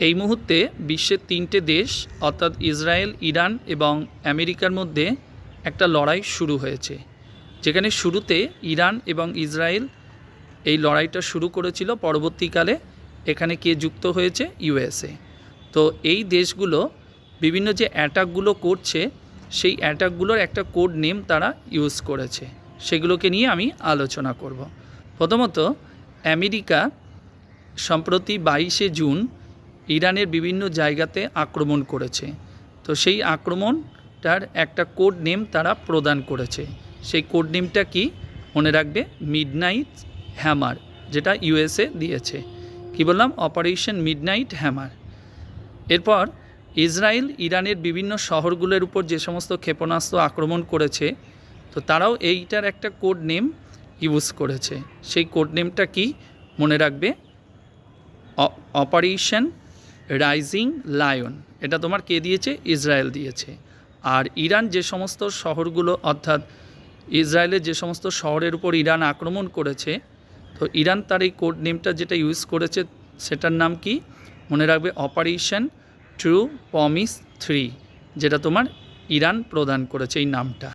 এই মুহূর্তে বিশ্বের তিনটে দেশ, অর্থাৎ ইসরায়েল, ইরান এবং আমেরিকার মধ্যে একটা লড়াই শুরু হয়েছে। যেখানে শুরুতে ইরান এবং ইসরায়েল এই লড়াইটা শুরু করেছিল পরবর্তীকালে, এখানে কে যুক্ত হয়েছে? ইউএসএ তো এই দেশগুলো বিভিন্ন যে অ্যাটাকগুলো করছে, সেই অ্যাটাকগুলোর একটা কোড নেম তারা ইউজ করেছে। সেগুলোকে নিয়ে আমি আলোচনা করব। প্রথমত, আমেরিকা সম্প্রতি বাইশে জুন ইরানের বিভিন্ন জায়গাতে আক্রমণ করেছে। তো সেই আক্রমণটার একটা কোড নেম তারা প্রদান করেছে। সেই কোড নেমটা কি? মনে রাখবে মিডনাইট হ্যামার যেটা ইউএসএ দিয়েছে। কি বললাম? অপারেশন মিডনাইট হ্যামার এরপর ইসরায়েল, ইরানের বিভিন্ন শহরগুলোর উপর যে সমস্ত ক্ষেপণাস্ত্র আক্রমণ করেছে, তো তারাও এইটার একটা কোড নেম ইউজ করেছে। সেই কোড নেমটা কি? মনে রাখবে অপারেশন রাইজিং লায়ন। এটা তোমার কে দিয়েছে? ইসরায়েল দিয়েছে। আর ইরান যে সমস্ত শহরগুলো, অর্থাৎ ইসরায়েলের যে সমস্ত শহরের উপর ইরান আক্রমণ করেছে, তো ইরান তার এই কোড নেমটা যেটা ইউজ করেছে, সেটার নাম কি? মনে রাখবে অপারেশন ট্রু পমিস থ্রি যেটা তোমার ইরান প্রদান করেছে এই নামটা।